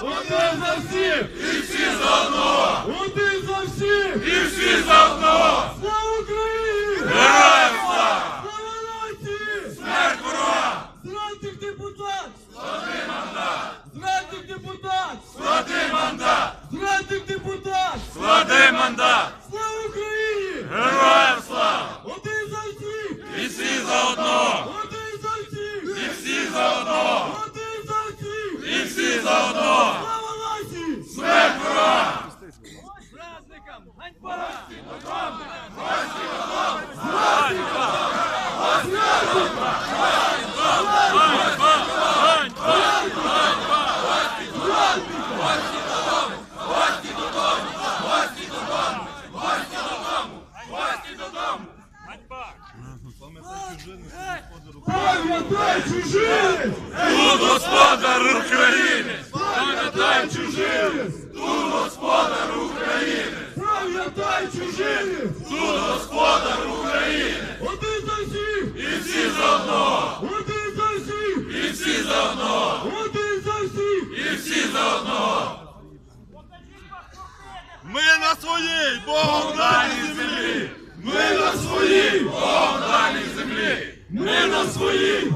Один за всіх! І всі за одного! Один за всіх! команда! Слава Україні! Героям слава! Один за всіх! І всі за одного! Один за всіх! І всі за одного! Один за всіх! І всі за одного! Слава нації! Смерть ворога! Праздникам! Ганьба! До правди! Пам'ятай чужих, Тут господар України! Пам'ятай чужих, Тут господар України! Пам'ятай чужих, Тут господар України! Один за всіх! І всі за одного! Один за всіх! І всі за одного! Один за всіх! І всі за одного! Ми на своїй! Богу дай! Menos fui!